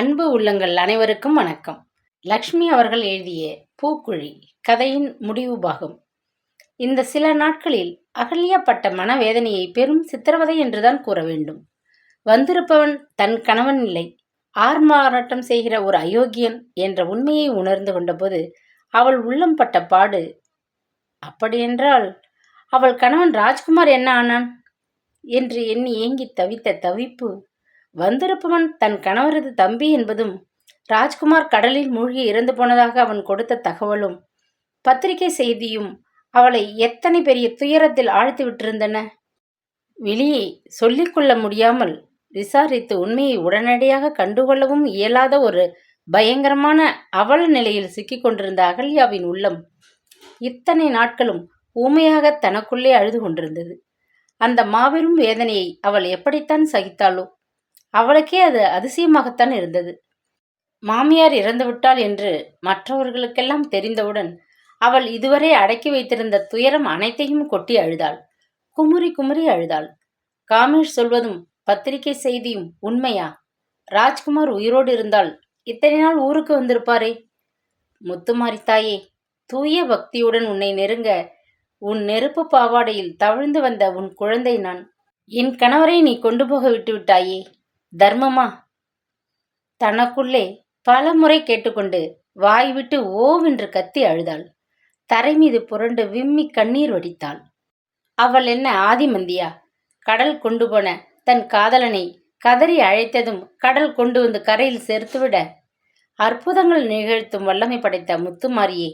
அன்பு உள்ளங்கள் அனைவருக்கும் வணக்கம். லக்ஷ்மி அவர்கள் எழுதிய பூக்குழி கதையின் முடிவு பாகம். இந்த சில நாட்களில் அகல்யாப்பட்ட மனவேதனையை பெரும் சித்திரவதை என்றுதான் கூற வேண்டும். வந்திருப்பவன் தன் கணவன் இல்லை. ஆர்மாராட்டம் செய்கிற ஒரு அயோக்கியன் என்ற உண்மையை உணர்ந்து கொண்டபோது அவள் உள்ளம் பட்ட பாடு அப்படியென்றால் அவள் கணவன் ராஜ்குமார் என்ன ஆனான்? என்று எண்ணி ஏங்கி தவித்த தவிப்பு வந்திருப்பவன் தன் கணவரது தம்பி என்பதும் ராஜ்குமார் கடலில் மூழ்கி இறந்து போனதாக அவன் கொடுத்த தகவலும் பத்திரிகை செய்தியும் அவளை எத்தனை பெரிய துயரத்தில் ஆழ்த்தி விட்டிருந்தன. வெளியே சொல்லிக்கொள்ள முடியாமல் விசாரித்து உண்மையை உடனடியாக கண்டுகொள்ளவும் இயலாத ஒரு பயங்கரமான அவல நிலையில் சிக்கிக் கொண்டிருந்த அகல்யாவின் உள்ளம் இத்தனை நாட்களும் ஊமையாக தனக்குள்ளே அழுது கொண்டிருந்தது. அந்த மாபெரும் வேதனையை அவள் எப்படித்தான் சகித்தாளோ அவளுக்கே அது அதிசயமாகத்தான் இருந்தது. மாமியார் இறந்துவிட்டாள் என்று மற்றவர்களுக்கெல்லாம் தெரிந்தவுடன் அவள் இதுவரை அடக்கி வைத்திருந்த துயரம் அனைத்தையும் கொட்டி அழுதாள். குமுறி குமுறி அழுதாள். காமேஷ் சொல்வதும் பத்திரிகை செய்தியும் உண்மையா? ராஜ்குமார் உயிரோடு இருந்தால் இத்தனை நாள் ஊருக்கு வந்திருப்பாரே? முத்துமாரி தாயே தூய பக்தியுடன் உன்னை நெருங்க உன் நெருப்பு பாவாடையில் தவிழ்ந்து வந்த உன் குழந்தை நான். என் கணவரை நீ கொண்டு போக விட்டு விட்டாயே? தர்மமா? தனக்குள்ளே பல முறை கேட்டுக்கொண்டு வாய் விட்டு ஓவென்று கத்தி அழுதாள். தரை மீது புரண்டு விம்மி கண்ணீர் வடித்தாள். அவள் என்ன ஆதிமந்தியா? கடல் கொண்டு போன தன் காதலனை கதறி அழைத்ததும் கடல் கொண்டு வந்து கரையில் சேர்த்துவிட அற்புதங்கள் நிகழ்த்தும் வல்லமை படைத்த முத்துமாரியே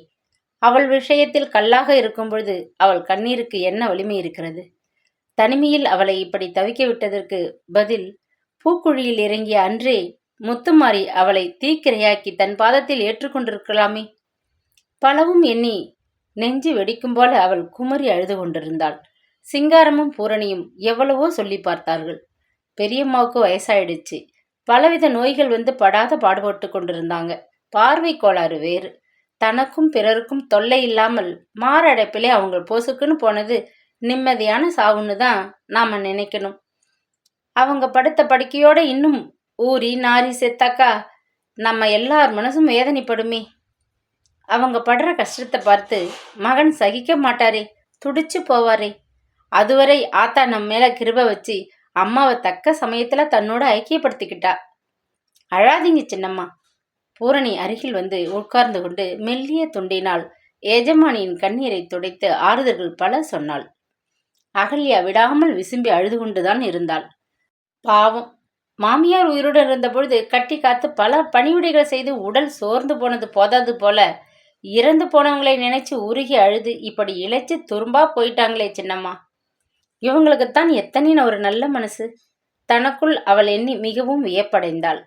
அவள் விஷயத்தில் கல்லாக இருக்கும் பொழுது அவள் கண்ணீருக்கு என்ன வலிமை இருக்கிறது? தனிமையில் அவளை இப்படி தவிக்க விட்டதற்கு பதில் பூக்குழியில் இறங்கிய அன்றே முத்துமாரி அவளை தீக்கிரையாக்கி தன் பாதத்தில் ஏற்றுக்கொண்டிருக்கலாமே. பலவும் எண்ணி நெஞ்சு வெடிக்கும் போல அவள் குமரி அழுது கொண்டிருந்தாள். சிங்காரமும் பூரணியும் எவ்வளவோ சொல்லி பார்த்தார்கள். பெரியம்மாவுக்கு வயசாயிடுச்சு. பலவித நோய்கள் வந்து படாத பாடுபட்டு கொண்டிருந்தாங்க. பார்வை கோளாறு வேறு. தனக்கும் பிறருக்கும் தொல்லை இல்லாமல் மாரடைப்பிலே அவங்க போசுக்குன்னு போனது நிம்மதியான சாவுன்னு தான் நாம நினைக்கணும். அவங்க படுத்த படுக்கையோட இன்னும் ஊறி நாரி செத்தாக்கா நம்ம எல்லார் மனசும் வேதனைப்படுமே. அவங்க படுற கஷ்டத்தை பார்த்து மகன் சகிக்க மாட்டாரே துடிச்சு போவாரே. அதுவரை ஆத்தா நம்ம மேலே கிருப வச்சு அம்மாவை தக்க சமயத்தில் தன்னோட ஐக்கியப்படுத்திக்கிட்டா. அழாதீங்க சின்னம்மா. பூரணி அருகில் வந்து உட்கார்ந்து கொண்டு மெல்லிய துண்டினால் எஜமானியின் கண்ணீரை துடைத்து ஆறுதல்கள் பல சொன்னாள். அகல்யா விடாமல் விசும்பி அழுது கொண்டுதான் இருந்தாள். பாவம். மாமியார் உயிருடன் இருந்தபொழுது கட்டி காத்து பல பணிவிடைகள் செய்து உடல் சோர்ந்து போனது போதாது போல. இறந்து போனவங்களை நினைச்சு உருகி அழுது இப்படி இழைச்சி துரும்பா போயிட்டாங்களே சின்னம்மா. இவங்களுக்குத்தான் எத்தனை ஒரு நல்ல மனசு. தனக்குள் அவள் எண்ணி மிகவும் வியப்படைந்தாள்.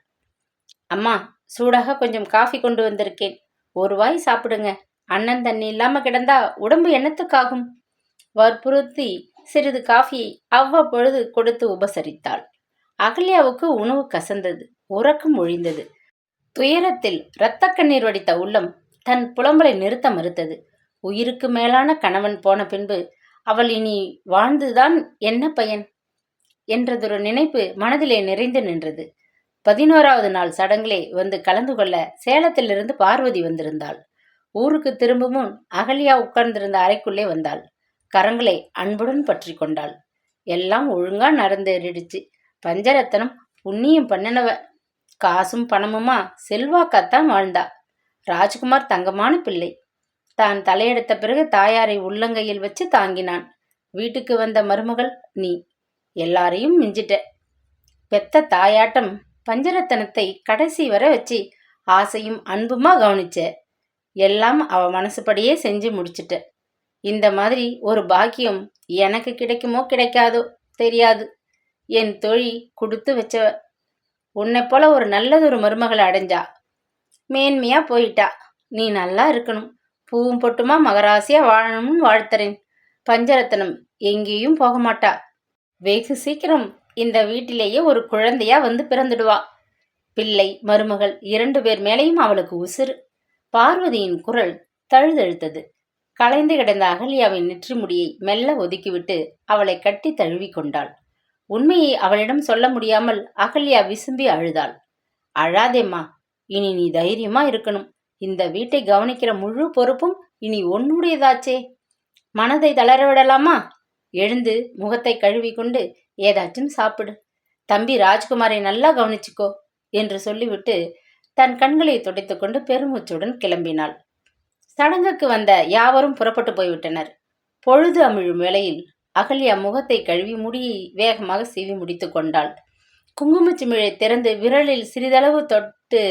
அம்மா சூடாக கொஞ்சம் காஃபி கொண்டு வந்திருக்கேன். ஒரு வாய் சாப்பிடுங்க. அண்ணன் தண்ணி இல்லாம கிடந்தா உடம்பு என்னத்துக்காகும்? வற்புறுத்தி சிறிது காஃபியை அவ்வப்பொழுது கொடுத்து உபசரித்தாள். அகல்யாவுக்கு உணவு கசந்தது உறக்கம் ஒழிந்தது. துயரத்தில் இரத்த கண்ணீர் வடித்த உள்ளம் தன் புலம்பலை நிறுத்த மறுத்தது. உயிருக்கு மேலான கணவன் போன பின்பு அவள் இனி வாழ்ந்துதான் என்ன பயன்? என்றதொரு நினைப்பு மனதிலே நிறைந்து நின்றது. பதினோராவது நாள் சடங்கிலே வந்து கலந்து கொள்ள சேலத்திலிருந்து பார்வதி வந்திருந்தாள். ஊருக்கு திரும்பும் முன் அகல்யா உட்கார்ந்திருந்த அறைக்குள்ளே வந்தாள். கரங்களை அன்புடன் பற்றி கொண்டாள். எல்லாம் ஒழுங்கா நடந்தேறிடுச்சு. பஞ்சரத்தனம் புண்ணியம் பண்ணினவ. காசும் பணமுமா செல்வாக்காத்தான் வாழ்ந்தா. ராஜ்குமார் தங்கமான பிள்ளை. தான் தலையெடுத்த பிறகு தாயாரை உள்ளங்கையில் வச்சு தாங்கினான். வீட்டுக்கு வந்த மருமகள் நீ. எல்லாரையும் மிஞ்சிட்ட. பெத்த தாயாட்டம் பஞ்சரத்தனத்தை கடைசி வர வச்சு ஆசையும் அன்புமா கவனிச்ச. எல்லாம் அவ மனசுப்படியே செஞ்சு முடிச்சிட்ட. இந்த மாதிரி ஒரு பாக்கியம் எனக்கு கிடைக்குமோ கிடைக்காதோ தெரியாது. என் தொழி கொடுத்து வச்ச உன்னை போல ஒரு நல்லதொரு மருமகளை அடைஞ்சா. மேன்மையா போயிட்டா. நீ நல்லா இருக்கணும். பூவும் பொட்டுமா மகராசியா வாழணும்னு வாழ்த்துறேன். பஞ்சரத்தனம் எங்கேயும் போக மாட்டா. வெகு சீக்கிரம் இந்த வீட்டிலேயே ஒரு குழந்தையா வந்து பிறந்துடுவா. பிள்ளை மருமகள் இரண்டு பேர் மேலேயும் அவளுக்கு உசுறு. பார்வதியின் குரல் தழுதழுத்தது. கலைந்து கிடந்த அகல்யாவின் நெற்றி முடியை மெல்ல ஒதுக்கிவிட்டு அவளை கட்டி தழுவி கொண்டாள். உண்மையை அவளிடம் சொல்ல முடியாமல் அகல்யா விசும்பி அழுதாள். அழாதேம்மா இனி நீ தைரியமா இருக்கணும். இந்த வீட்டை கவனிக்கிற முழு பொறுப்பும் இனி உன்னுடையதாச்சே. மனதை தளர விடலாமா? எழுந்து முகத்தை கழுவி கொண்டு ஏதாச்சும் சாப்பிடு. தம்பி ராஜ்குமாரை நல்லா கவனிச்சுக்கோ என்று சொல்லிவிட்டு தன் கண்களை துடைத்துக்கொண்டு பெருமூச்சுடன் கிளம்பினாள். சடங்குக்கு வந்த யாவரும் புறப்பட்டு போய்விட்டனர். பொழுது அமிழும் வேளையில் அகல்யா முகத்தை கழுவி முடியை வேகமாக சீவி முடித்து கொண்டாள். குங்குமச்சிமிழை திறந்து விரலில் சிறிதளவு தொட்டு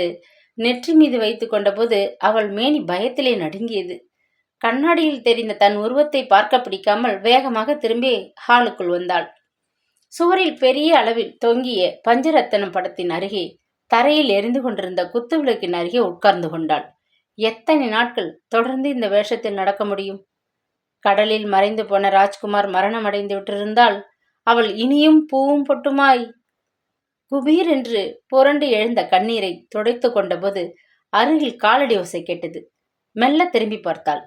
நெற்றி மீது வைத்து கொண்டபோது அவள் மேனி பயத்திலே நடுங்கியது. கண்ணாடியில் தெரிந்த தன் உருவத்தை பார்க்க பிடிக்காமல் வேகமாக திரும்பி ஹாலுக்குள் வந்தாள். சுவரில் பெரிய அளவில் தொங்கிய பஞ்சரத்தனம் படத்தின் அருகே தரையில் எரிந்து கொண்டிருந்த குத்துவிளக்கின் அருகே உட்கார்ந்து கொண்டாள். எத்தனை நாட்கள் தொடர்ந்து இந்த வேஷத்தில் நடக்க முடியும்? கடலில் மறைந்து போன ராஜ்குமார் மரணமடைந்து விட்டிருந்தால் அவள் இனியும் பூவும் பொட்டுமாய். குபீர் என்று புரண்டு எழுந்த கண்ணீரை துடைத்து கொண்டபோது அருகில் காலடி ஓசை கேட்டது. மெல்ல திரும்பி பார்த்தாள்.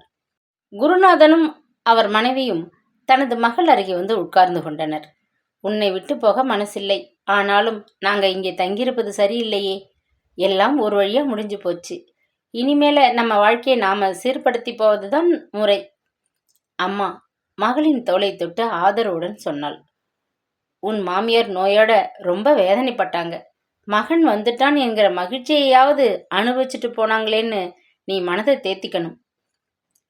குருநாதனும் அவர் மனைவியும் தனது மகள் அருகே வந்து உட்கார்ந்து கொண்டனர். உன்னை விட்டு போக மனசில்லை. ஆனாலும் நாங்க இங்கே தங்கியிருப்பது சரியில்லையே. எல்லாம் ஒரு வழியா முடிஞ்சு போச்சு. இனிமேல நம்ம வாழ்க்கையை நாம சீர்படுத்தி போவதுதான் முறை. அம்மா மகளின் தோலை தொட்டு ஆதரவுடன் சொன்னாள். உன் மாமியார் நோயோட ரொம்ப வேதனைப்பட்டாங்க. மகன் வந்துட்டான் என்கிற மகிழ்ச்சியையாவது அனுபவிச்சுட்டு போனாங்களேன்னு நீ மனதை தேத்திக்கணும்.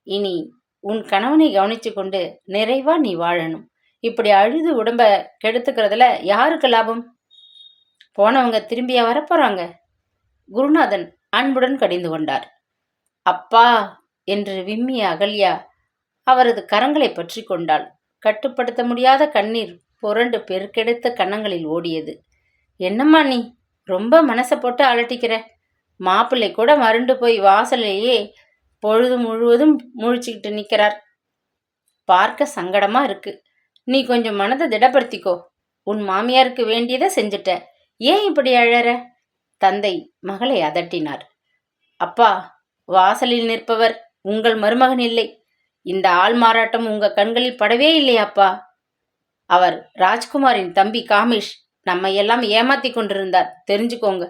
இனி உன் கணவனை கவனிச்சு கொண்டு நிறைவா நீ வாழணும். இப்படி அழுது உடம்ப கெடுத்துக்கிறதுல யாருக்கு லாபம்? போனவங்க திரும்பியா வரப்போறாங்க. குருநாதன் அன்புடன் கடிந்து கொண்டார். அப்பா! என்று விம்மி அகல்யா அவரது கரங்களை பற்றி கொண்டாள். கட்டுப்படுத்த முடியாத கண்ணீர் புரண்டு பெருக்கெடுத்த கன்னங்களில் ஓடியது. என்னம்மா நீ? ரொம்ப மனசை போட்டு அலட்டிக்கிற. மாப்பிள்ளை கூட மருண்டு போய் வாசலையே பொழுது முழுவதும் முழிச்சுக்கிட்டு நிற்கிறார் பார்க்க சங்கடமா இருக்கு. நீ கொஞ்சம் மனதை திடப்படுத்திக்கோ. உன் மாமியாருக்கு வேண்டியதை செஞ்சுட்ட ஏன் இப்படி அழற? தந்தை மகளை அதட்டினார். அப்பா வாசலில் நிற்பவர் உங்கள் மருமகன் இல்லை. இந்த ஆள் மாறாட்டம் உங்க கண்களில் படவே இல்லையாப்பா? அவர் ராஜ்குமாரின் தம்பி காமேஷ் நம்ம எல்லாம் ஏமாத்தி கொண்டிருந்தார். தெரிஞ்சுக்கோங்க.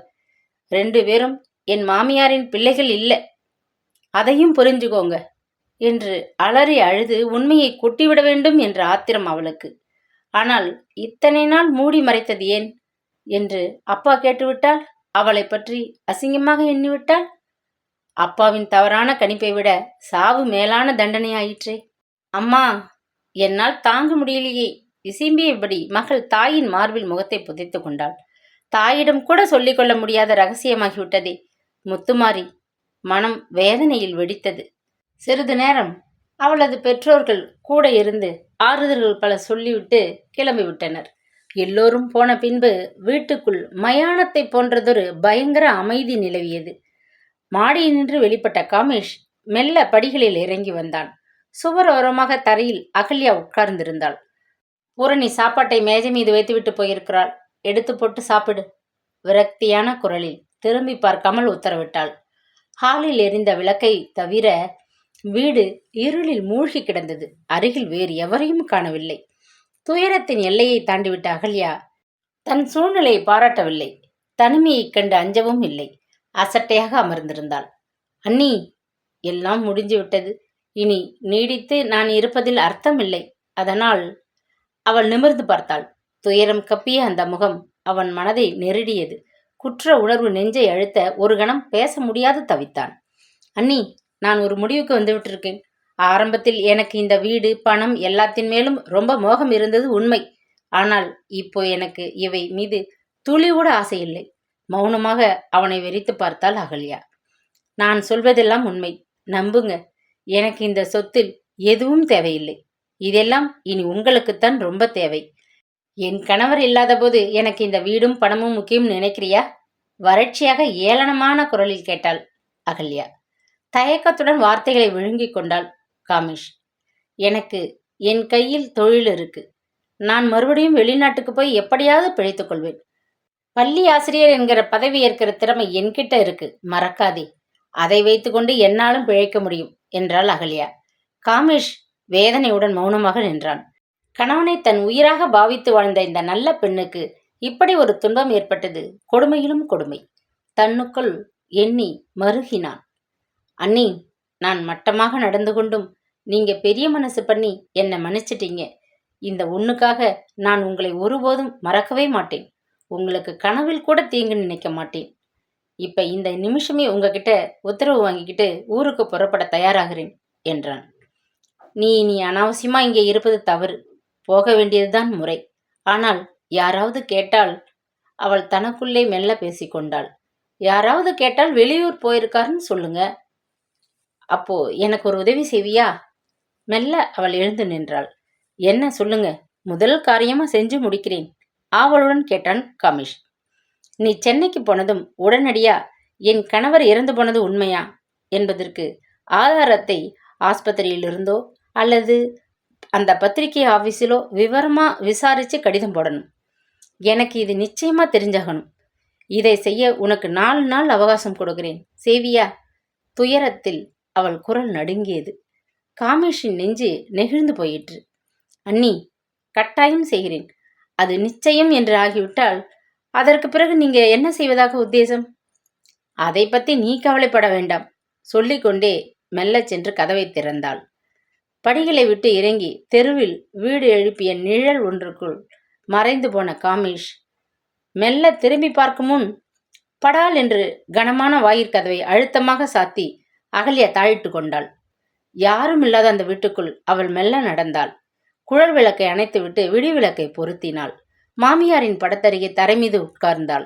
ரெண்டு பேரும் என் மாமியாரின் பிள்ளைகள் இல்லை. அதையும் புரிஞ்சுக்கோங்க. என்று அலறி அழுது உண்மையை கொட்டிவிட வேண்டும் என்ற ஆத்திரம் அவளுக்கு. ஆனால் இத்தனை நாள் மூடி மறைத்தது ஏன்? என்று அப்பா கேட்டுவிட்டால் அவளை பற்றி அசிங்கமாக எண்ணிவிட்டால்? அப்பாவின் தவறான கணிப்பை விட சாவு மேலான தண்டனையாயிற்றே. அம்மா என்னால் தாங்க முடியலையே. விசிம்பியபடி மகள் தாயின் மார்பில் முகத்தை புதைத்து கொண்டாள். தாயிடம் கூட சொல்லிக்கொள்ள முடியாத ரகசியமாகிவிட்டதே. முத்துமாரி மனம் வேதனையில் வெடித்தது. சிறிது நேரம் அவளது பெற்றோர்கள் கூட இருந்து ஆறுதல்கள் பல சொல்லிவிட்டு கிளம்பிவிட்டனர். எல்லோரும் போன பின்பு வீட்டுக்குள் மயானத்தை போன்றதொரு பயங்கர அமைதி நிலவியது. மாடியினின்று வெளிப்பட்ட காமேஷ் மெல்ல படிகளில் இறங்கி வந்தான். சுவரோரமாக தரையில் அகல்யா உட்கார்ந்திருந்தாள். பூரணி சாப்பாட்டை மேஜை மீது வைத்துவிட்டு போயிருக்கிறாள். எடுத்து போட்டு சாப்பிடு. விரக்தியான குரலில் திரும்பி பார்க்காமல் உத்தரவிட்டாள். ஹாலில் எரிந்த விளக்கை தவிர வீடு இருளில் மூழ்கி கிடந்தது. அருகில் வேறு எவரையும் காணவில்லை. துயரத்தின் எல்லையை தாண்டிவிட்ட அகல்யா தன் சூழ்நிலையை பாராட்டவில்லை. தனிமையைக் கண்டு அஞ்சவும் இல்லை. அசட்டையாக அமர்ந்திருந்தாள். அண்ணி எல்லாம் முடிஞ்சு விட்டது இனி நீடித்து நான் இருப்பதில் அர்த்தமில்லை. அதனால் அவள் நிமிர்ந்து பார்த்தாள். துயரம் கப்பிய அந்த முகம் அவன் மனதை நெருடியது. குற்ற உணர்வு நெஞ்சை அழுத்த ஒரு கணம் பேச முடியாது தவித்தான். அண்ணி நான் ஒரு முடிவுக்கு வந்துவிட்டிருக்கேன் ஆரம்பத்தில் எனக்கு இந்த வீடு பணம் எல்லாத்தின் மேலும் ரொம்ப மோகம் இருந்தது உண்மை. ஆனால் இப்போ எனக்கு இவை மீது துளி கூட ஆசை இல்லை மௌனமாக அவனை வெறித்து பார்த்தாள் அகல்யா. நான் சொல்வதெல்லாம் உண்மை. நம்புங்க. எனக்கு இந்த சொத்தில் எதுவும் தேவையில்லை. இதெல்லாம் இனி உங்களுக்குத்தான் ரொம்ப தேவை. என் கணவர் இல்லாதபோது எனக்கு இந்த வீடும் பணமும் முக்கியம் நினைக்கிறியா? வறட்சியாக ஏளனமான குரலில் கேட்டாள் அகல்யா. தயக்கத்துடன் வார்த்தைகளை விழுங்கிக் கொண்டாள் காமிஷ். எனக்கு என் கையில் தொழில் இருக்கு. நான் மறுபடியும் வெளிநாட்டுக்கு போய் எப்படியாவது பிழைத்துக் கொள்வேன். பள்ளி ஆசிரியர் என்கிற பதவி ஏற்கிற திறமை என்கிட்ட இருக்கு. மறக்காதே. அதை வைத்துக்கொண்டு என்னாலும் பிழைக்க முடியும் என்றாள் அகல்யா. காமேஷ் வேதனையுடன் மௌனமாக நின்றான். கணவனை தன் உயிராக பாவித்து வாழ்ந்த இந்த நல்ல பெண்ணுக்கு இப்படி ஒரு துன்பம் ஏற்பட்டது கொடுமையிலும் கொடுமை. தன்னுக்குள் எண்ணி மருகினான். அண்ணி நான் மட்டமாக நடந்து கொண்டும் நீங்க பெரிய மனசு பண்ணி என்னை மன்னிச்சிட்டீங்க. இந்த ஒண்ணுக்காக நான் உங்களை ஒருபோதும் மறக்கவே மாட்டேன். உங்களுக்கு கனவில் கூட தீங்கு நினைக்க மாட்டேன். இப்போ இந்த நிமிஷமே உங்ககிட்ட உத்தரவு வாங்கிக்கிட்டு ஊருக்கு புறப்பட தயாராகிறேன் என்றான். நீ இனி அனாவசியமாக இங்கே இருப்பது தவறு. போக வேண்டியதுதான் முறை. ஆனால் யாராவது கேட்டால் அவள் தனக்குள்ளே மெல்ல பேசிக்கொண்டாள் யாராவது கேட்டால் வெளியூர் போயிருக்காருன்னு சொல்லுங்க. அப்போ எனக்கு ஒரு உதவி செய்வியா? மெல்ல அவள் எழுந்து நின்றாள். என்ன சொல்லுங்க? முதல் காரியமா செஞ்சு முடிக்கிறேன். ஆவலுடன் கேட்டான் கமிஷ். நீ சென்னைக்கு போனதும் உடனடியா என் கணவர் இறந்து போனது உண்மையா? என்பதற்கு ஆதாரத்தை ஆஸ்பத்திரியிலிருந்தோ அல்லது அந்த பத்திரிகை ஆஃபீஸிலோ விவரமா விசாரிச்சு கடிதம் போடணும். எனக்கு இது நிச்சயமா தெரிஞ்சாகணும். இதை செய்ய உனக்கு நாலு நாள் அவகாசம் கொடுக்கிறேன். சேவியா. துயரத்தில் அவள் குரல் நடுங்கியது. காமேஷின் நெஞ்சு நெகிழ்ந்து போயிற்று. அண்ணி கட்டாயம் செய்கிறேன். அது நிச்சயம் என்று ஆகிவிட்டால் அதற்கு பிறகு நீங்க என்ன செய்வதாக உத்தேசம்? அதை பத்தி நீ கவலைப்பட வேண்டாம். சொல்லிக்கொண்டே மெல்லச் சென்று கதவை திறந்தாள். படிகளை விட்டு இறங்கி தெருவில் வீடு எழுப்பிய நிழல் ஒன்றுக்குள் மறைந்து போன காமேஷ் மெல்ல திரும்பி பார்க்கும் முன் படால் என்று கனமான வாயிற்கதவை அழுத்தமாக சாத்தி அகல்யா தாழிட்டு கொண்டாள். யாரும் இல்லாத அந்த வீட்டுக்குள் அவள் மெல்ல நடந்தாள். குழல் விளக்கை அணைத்துவிட்டு விடிவிளக்கை பொருத்தினாள். மாமியாரின் படத்தருகே தரை மீது உட்கார்ந்தாள்.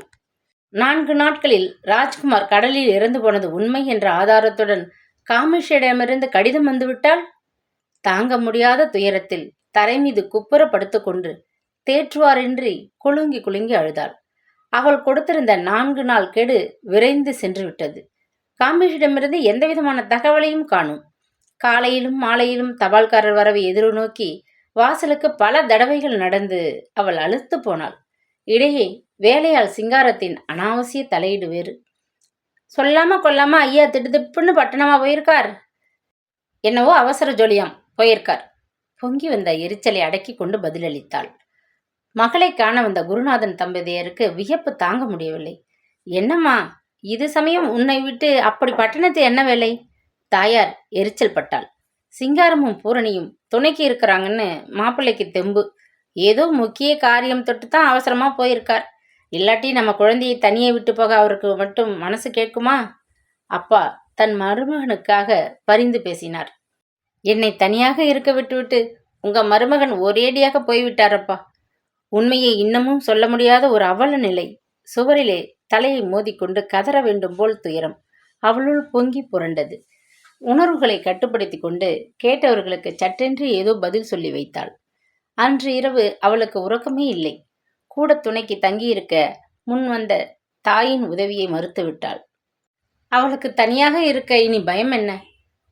நான்கு நாட்களில் ராஜ்குமார் கடலில் இறந்து போனது உண்மை என்ற ஆதாரத்துடன் காமேஷிடமிருந்து கடிதம் வந்துவிட்டால் தாங்க முடியாத துயரத்தில் தரை மீது குப்புற படுத்துக்கொண்டு தேற்றுவாரின்றி குலுங்கி குலுங்கி அழுதாள். அவள் கொடுத்திருந்த நான்கு நாள் கெடு விரைந்து சென்று விட்டது. காமேஷிடமிருந்து எந்தவிதமான தகவலையும் காணும். காலையிலும் மாலையிலும் தபால்காரர் வரவை எதிர்நோக்கி வாசலுக்கு பல தடவைகள் நடந்து அவள் அழுத்து போனாள். இடையே வேலையாள் சிங்காரத்தின் அனாவசிய தலையீடு வேறு. சொல்லாம கொல்லாம ஐயா திடுதிப்புன்னு பட்டணமா போயிருக்கார்? என்னவோ அவசர ஜொலியாம் போயிருக்கார். பொங்கி வந்த எரிச்சலை அடக்கி கொண்டு பதிலளித்தாள். மகளை காண வந்த குருநாதன் தம்பதியருக்கு வியப்பு தாங்க முடியவில்லை. என்னம்மா இது சமயம் உன்னை விட்டு அப்படி பட்டணத்து என்ன வேலை? தாயார் எரிச்சல் பட்டாள். சிங்காரமும் பூரணியும் துணைக்கு இருக்கிறாங்கன்னு மாப்பிள்ளைக்கு தெம்பு. ஏதோ முக்கிய காரியம் தொட்டு தான் அவசரமாக போயிருக்கார். இல்லாட்டி நம்ம குழந்தையை தனியே விட்டு போக அவருக்கு மட்டும் மனசு கேட்குமா? அப்பா தன் மருமகனுக்காக பரிந்து பேசினார். என்னை தனியாக இருக்க விட்டுவிட்டு உங்க மருமகன் ஒரேடியாக போய்விட்டாரப்பா. உண்மையை இன்னமும் சொல்ல முடியாத ஒரு அவல நிலை. சுவரிலே தலையை மோதிக்கொண்டு கதற வேண்டும் போல் துயரம். அவளுள் பொங்கி புரண்டது. உணர்வுகளை கட்டுப்படுத்தி கொண்டு கேட்டவர்களுக்கு சட்டென்று ஏதோ பதில் சொல்லி வைத்தாள். அன்று இரவு அவளுக்கு உறக்கமே இல்லை. கூட துணைக்கு தங்கியிருக்க முன் வந்த தாயின் உதவியை மறுத்துவிட்டாள் அவளுக்கு தனியாக இருக்க இனி பயம் என்ன?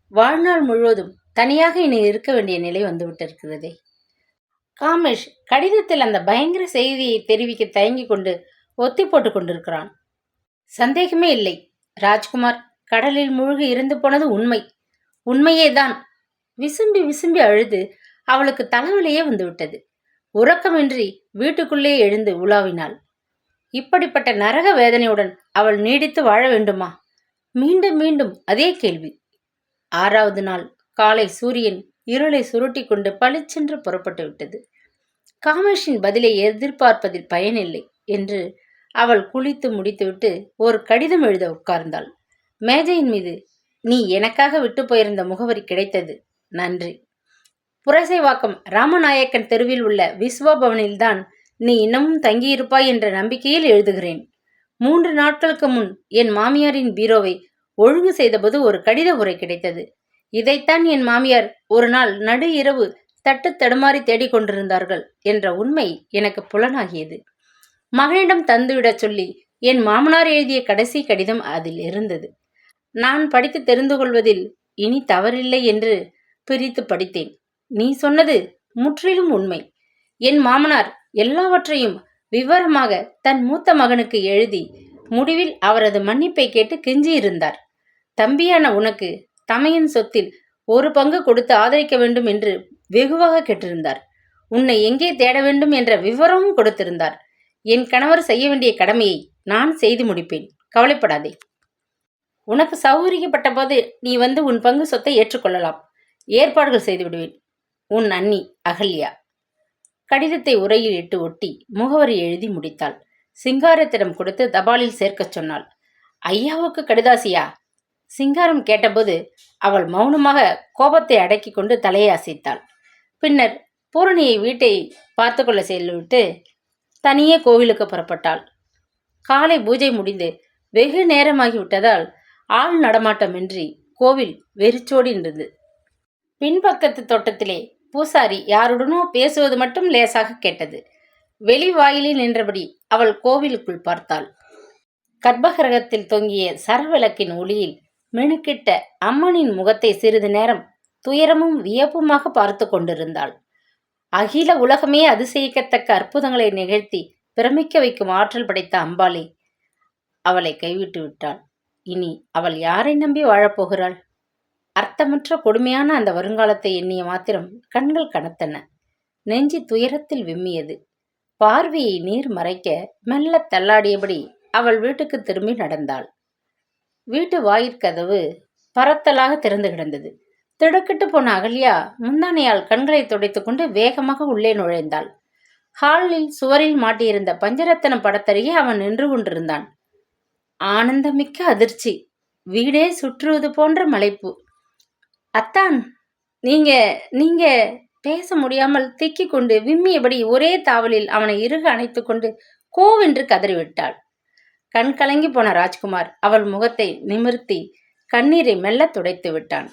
வாழ்நாள் முழுவதும் தனியாக இனி இருக்க வேண்டிய நிலை வந்துவிட்டிருக்கிறதே. காமேஷ் கடிதத்தில் அந்த பயங்கர செய்தியை தெரிவிக்க தயங்கி கொண்டு ஒத்தி போட்டு கொண்டிருக்கிறான். சந்தேகமே இல்லை. ராஜ்குமார் கடலில் மூழ்கி இருந்து போனது உண்மை. உண்மையேதான். விசும்பி விசும்பி அழுது அவளுக்கு தலைவலியே வந்துவிட்டது. உறக்கமின்றி வீட்டுக்குள்ளே எழுந்து உலாவினாள். இப்படிப்பட்ட நரக வேதனையுடன் அவள் நீடித்து வாழ வேண்டுமா? மீண்டும் மீண்டும் அதே கேள்வி. ஆறாவது நாள் காலை சூரியன் இருளை சுருட்டி கொண்டு பளிச்சென்று புறப்பட்டு விட்டது. காமேஷின் பதிலை எதிர்பார்ப்பதில் பயனில்லை என்று அவள் குளித்து முடித்துவிட்டு ஒரு கடிதம் எழுத உட்கார்ந்தாள். மேஜையின் மீது நீ எனக்காக விட்டு போயிருந்த முகவரி கிடைத்தது. நன்றி. புரசைவாக்கம் ராமநாயக்கன் தெருவில் உள்ள விஸ்வபவனில்தான் நீ இன்னமும் தங்கியிருப்பாய் என்ற நம்பிக்கையில் எழுதுகிறேன். மூன்று நாட்களுக்கு முன் என் மாமியாரின் பீரோவை ஒழுங்கு செய்தபோது ஒரு கடித உரை கிடைத்தது. இதைத்தான் என் மாமியார் ஒரு நாள் நடு இரவு தட்டு தடுமாறி தேடிக் கொண்டிருந்தார்கள் என்ற உண்மை எனக்கு புலனாகியது. மகனிடம் தந்துவிடச் சொல்லி என் மாமனார் எழுதிய கடைசி கடிதம் அதில் இருந்தது. நான் படித்து தெரிந்து கொள்வதில் இனி தவறில்லை என்று பிரித்து படித்தேன். நீ சொன்னது முற்றிலும் உண்மை. என் மாமனார் எல்லாவற்றையும் விவரமாக தன் மூத்த மகனுக்கு எழுதி முடிவில் அவரது மன்னிப்பை கேட்டு கெஞ்சியிருந்தார். தம்பியான உனக்கு தமையின் சொத்தில் ஒரு பங்கு கொடுத்து ஆதரிக்க வேண்டும் என்று வெகுவாக கேட்டிருந்தார். உன்னை எங்கே தேட வேண்டும் என்ற விவரமும் கொடுத்திருந்தார். என் கணவர் செய்ய வேண்டிய கடமையை நான் செய்து முடிப்பேன். கவலைப்படாதே. உனக்கு சௌகரியப்பட்ட போது நீ வந்து உன் பங்கு சொத்தை ஏற்றுக்கொள்ளலாம். ஏற்பாடுகள் செய்து விடுவேன். உன் அண்ணி அகல்யா. கடிதத்தை உரையில் இட்டு ஒட்டி முகவரி எழுதி முடித்தாள். சிங்காரத்திடம் கொடுத்து தபாலில் சேர்க்கச் சொன்னாள். ஐயாவுக்கு கடிதாசியா? சிங்காரம் கேட்டபோது அவள் மௌனமாக கோபத்தை அடக்கி கொண்டு தலையை அசைத்தாள். பின்னர் பூரணியை வீட்டை பார்த்து கொள்ள செல்லிவிட்டு தனியே கோவிலுக்கு புறப்பட்டாள். காலை பூஜை முடிந்து வெகு நேரமாகிவிட்டதால் ஆள் நடமாட்டமின்றி கோவில் வெறிச்சோடி நின்றது. பின்பக்கத்து தோட்டத்திலே பூசாரி யாருடனோ பேசுவது மட்டும் லேசாக கேட்டது. வெளி வாயிலில் நின்றபடி அவள் கோவிலுக்குள் பார்த்தாள். கர்ப்பகிரகத்தில் தொங்கிய சரவிளக்கின் ஒளியில் மினுக்கிட்ட அம்மனின் முகத்தை சிறிது நேரம் துயரமும் வியப்புமாக பார்த்து கொண்டிருந்தாள். அகில உலகமே அதிசயிக்கத்தக்க அற்புதங்களை நிகழ்த்தி பிரமிக்க வைக்கும் ஆற்றல் படைத்த அம்பாளே அவளை கைவிட்டு விட்டாள். இனி அவள் யாரை நம்பி வாழப்போகிறாள்? அர்த்தமற்ற கொடுமையான அந்த வருங்காலத்தை எண்ணிய மாத்திரம் கண்கள் கனத்தன. நெஞ்சி துயரத்தில் விம்மியது. பார்வையை நீர் மறைக்க மெல்ல தள்ளாடியபடி அவள் வீட்டுக்கு திரும்பி நடந்தாள். வீட்டு வாயிற்கதவு பரத்தலாக திறந்து கிடந்தது. திடுக்கிட்டு போன அகல்யா முந்தானையால் கண்களை துடைத்துக்கொண்டு வேகமாக உள்ளே நுழைந்தாள். ஹாலில் சுவரில் மாட்டியிருந்த பஞ்சரத்தன படத்தருகே அவன் நின்று கொண்டிருந்தான். ஆனந்தமிக்க அதிர்ச்சி. வீடே சுற்றுவது போன்ற மலைப்பு. அத்தான் நீங்க நீங்க பேச முடியாமல் திக்கிக் கொண்டு விம்மியபடி ஒரே தாவலில் அவனை இறுக அணைத்துக் கொண்டு கோவென்று கதறிவிட்டாள். கண் கலங்கி போன ராஜ்குமார் அவள் முகத்தை நிமிர்த்தி கண்ணீரை மெல்ல துடைத்து விட்டான்.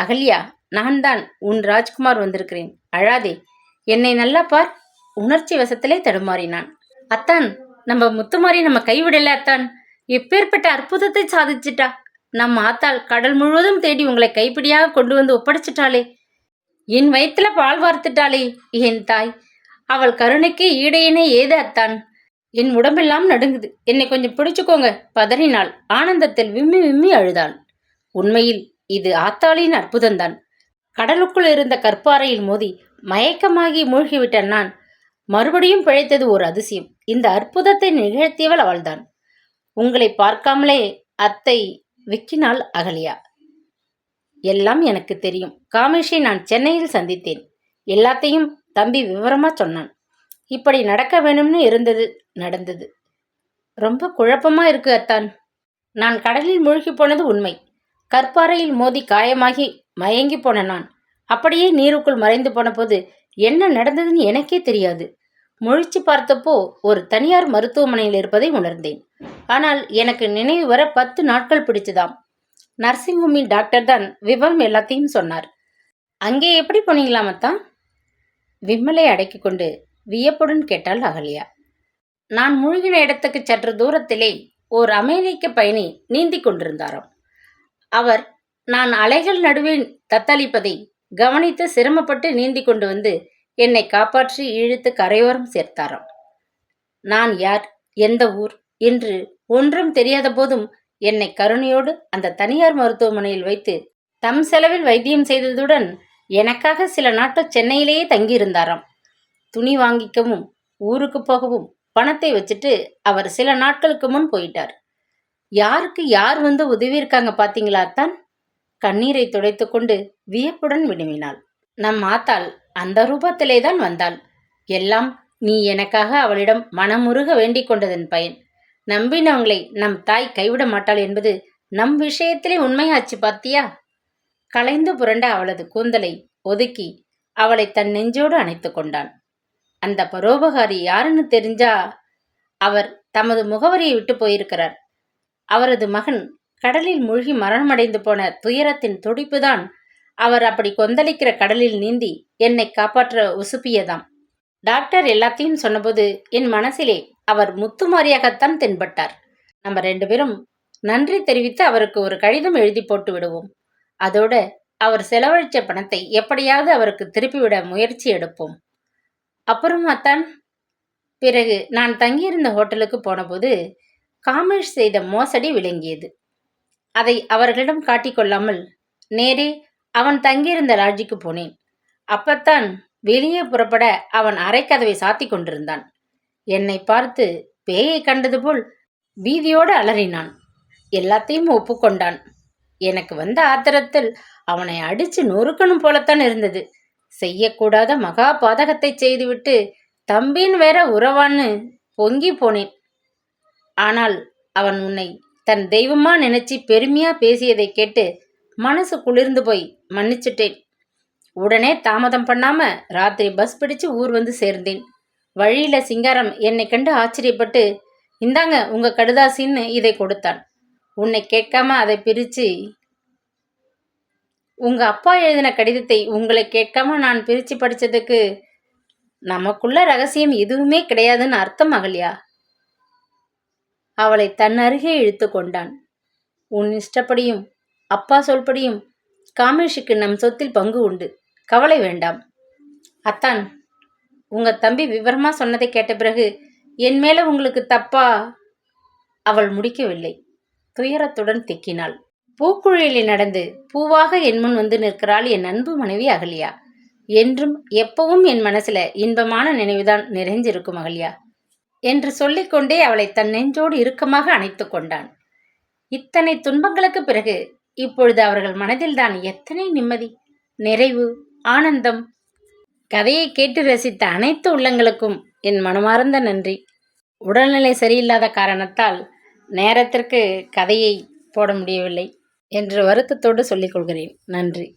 அகல்யா நான் தான் உன் ராஜ்குமார் வந்திருக்கிறேன். அழாதே என்னை நல்லா பார். உணர்ச்சி வசத்திலே தடுமாறினான். அத்தான் நம்ம முத்துமாரி நம்ம கைவிடல அத்தான். எப்பேற்பட்ட அற்புதத்தை சாதிச்சிட்டா? நம் ஆத்தாள் கடல் முழுவதும் தேடி உங்களை கைப்பிடியாக கொண்டு வந்து ஒப்படைச்சிட்டாளே. என் வயிற்றுல பால் வார்த்துட்டாளே என் தாய். அவள் கருணைக்கு ஈடையினே ஏது அத்தான்? என் உடம்பெல்லாம் நடுங்குது. என்னை கொஞ்சம் பிடிச்சுக்கோங்க பதறினாள். ஆனந்தத்தில் விம்மி விம்மி அழுதாள். உண்மையில் இது ஆத்தாளின் அற்புதம்தான். கடலுக்குள் இருந்த கற்பாறையில் மோதி மயக்கமாகி மூழ்கிவிட்ட நான் மறுபடியும் பிழைத்தது ஒரு அதிசயம். இந்த அற்புதத்தை நிகழ்த்தியவள் அவள்தான். உங்களை பார்க்காமலே அத்தை விக்கினாள் அகலியா? எல்லாம் எனக்கு தெரியும். காமேஷை நான் சென்னையில் சந்தித்தேன். எல்லாத்தையும் தம்பி விவரமா சொன்னான். இப்படி நடக்க வேணும்னு இருந்தது நடந்தது. ரொம்ப குழப்பமா இருக்கு அத்தான். நான் கடலில் மூழ்கி போனது உண்மை. கற்பாறையில் மோதி காயமாகி மயங்கி போன நான். அப்படியே நீருக்குள் மறைந்து போன போது என்ன நடந்ததுன்னு எனக்கே தெரியாது. முழிச்சு பார்த்தப்போ ஒரு தனியார் மருத்துவமனையில் இருப்பதை உணர்ந்தேன். ஆனால் எனக்கு நினைவு வர பத்து நாட்கள் பிடிச்சதாம். நர்சிங் ஹோமின் டாக்டர் தான் விவரம் எல்லாத்தையும் சொன்னார். அங்கே எப்படி போனீங்களாமத்தான் விம்மலை அடக்கி கொண்டு வியப்புடன் கேட்டாள் அகல்யா. நான் மூழ்கின இடத்துக்கு சற்று தூரத்திலே ஓர் அமெரிக்க பயணி நீந்தி கொண்டிருந்தாராம். அவர் நான் அலைகள் நடுவே தத்தளிப்பதை கவனித்து சிரமப்பட்டு நீந்தி கொண்டு வந்து என்னை காப்பாற்றி இழுத்து கரையோரம் சேர்த்தாராம். நான் யார்? எந்த ஊர்? என்று ஒன்றும் தெரியாத போதும் என்னை கருணையோடு அந்த தனியார் மருத்துவமனையில் வைத்து தம் செலவில் வைத்தியம் செய்ததுடன் எனக்காக சில நாட்கள் சென்னையிலேயே தங்கியிருந்தாராம். துணி வாங்கிக்கவும் ஊருக்கு போகவும் பணத்தை வச்சுட்டு அவர் சில நாட்களுக்கு முன் போயிட்டார். யாருக்கு யார் வந்து உதவி இருக்காங்க பார்த்தீங்களா தான் கண்ணீரை துடைத்து கொண்டு வியப்புடன் விடுவினாள் நம் ஆத்தாள் அந்த ரூபத்திலே தான் வந்தாள். எல்லாம் நீ எனக்காக அவளிடம் மனமுருக வேண்டிக் கொண்டதன் பயன். நம்பினவங்களை நம் தாய் கைவிட மாட்டாள் என்பது நம் விஷயத்திலே உண்மையாச்சு பாத்தியா? கலைந்து புரண்ட அவளது கூந்தலை ஒதுக்கி அவளை தன் நெஞ்சோடு அணைத்து கொண்டான். அந்த பரோபகாரி யாருன்னு தெரிஞ்சா அவர் தமது முகவரியை விட்டு போயிருக்கிறார். அவரது மகன் கடலில் மூழ்கி மரணமடைந்து போன துயரத்தின் துடிப்புதான் அவர் அப்படி கொந்தளிக்கிற கடலில் நீந்தி என்னை காப்பாற்ற உசுப்பியதாம். டாக்டர் எல்லாத்தையும் சொன்னபோது என் மனசிலே அவர் முத்துமாரியாகத்தான் தென்பட்டார். நம்ம ரெண்டு பேரும் நன்றி தெரிவித்து அவருக்கு ஒரு கடிதம் எழுதி போட்டு விடுவோம். அதோட அவர் செலவழிச்ச பணத்தை எப்படியாவது அவருக்கு திருப்பிவிட முயற்சி எடுப்போம். அப்புறமா தான் பிறகு நான் தங்கியிருந்த ஹோட்டலுக்கு போனபோது காமேஷ் செய்த மோசடி விளங்கியது. அதை அவர்களிடம் காட்டிக்கொள்ளாமல் நேரே அவன் தங்கியிருந்த லாட்ஜிக்கு போனேன். அப்பத்தான் வெளியே புறப்பட அவன் அரைக்கதவை சாத்தி கொண்டிருந்தான். என்னை பார்த்து பேயை கண்டது போல் பீதியோடு அலறினான். எல்லாத்தையும் ஒப்புக்கொண்டான். எனக்கு வந்த ஆத்திரத்தில் அவனை அடிச்சு நொறுக்கணும் போலத்தான் இருந்தது. செய்யக்கூடாத மகா பாதகத்தை செய்துவிட்டு தம்பின் வேற உறவான்னு பொங்கி போனேன். ஆனால் அவன் உன்னை தன் தெய்வமா நினைச்சு பெருமையா பேசியதை கேட்டு மனசு குளிர்ந்து போய் மன்னிச்சிட்டேன். உடனே தாமதம் பண்ணாம ராத்திரி பஸ் பிடிச்சு ஊர் வந்து சேர்ந்தேன். வழியில சிங்காரம் என்னை கண்டு ஆச்சரியப்பட்டு இந்தாங்க உங்க கடுதாசின்னு இதை கொடுத்தான். உன்னை கேட்காம அதை பிரிச்சு உங்க அப்பா எழுதின கடிதத்தை உங்களை கேட்காம நான் பிரிச்சு படிச்சதுக்கு நமக்குள்ள ரகசியம் எதுவுமே கிடையாதுன்னு அர்த்தம் அகல்யா அவளை தன் அருகே இழுத்து கொண்டான். உன் இஷ்டப்படியும் அப்பா சொல்படியும் காமேஷுக்கு நம் சொத்தில் பங்கு உண்டு. கவலை வேண்டாம். அத்தான் உங்க தம்பி விவரமா சொன்னதை கேட்ட பிறகு என் மேல உங்களுக்கு தப்பா? அவள் முடிக்கவில்லை. துயரத்துடன் திக்கினாள். பூக்குழியில் நடந்து பூவாக என் முன் வந்து நிற்கிறாள் என் அன்பு மனைவி அகலியா. என்றும் எப்பவும் என் மனசுல இன்பமான நினைவுதான் நிறைஞ்சிருக்கும் அகலியா. என்று சொல்லிக்கொண்டே அவளை தன் நெஞ்சோடு இறுக்கமாக அணைத்து கொண்டான். இத்தனை துன்பங்களுக்கு பிறகு இப்பொழுது அவர்கள் மனதில்தான் எத்தனை நிம்மதி நிறைவு ஆனந்தம். கதையை கேட்டு ரசித்த அனைத்து உள்ளங்களுக்கும் என் மனமார்ந்த நன்றி. உடல்நிலை சரியில்லாத காரணத்தால் நேரத்திற்கு கதையை போட முடியவில்லை என்று வருத்தத்தோடு சொல்லிக் கொள்கிறேன். நன்றி.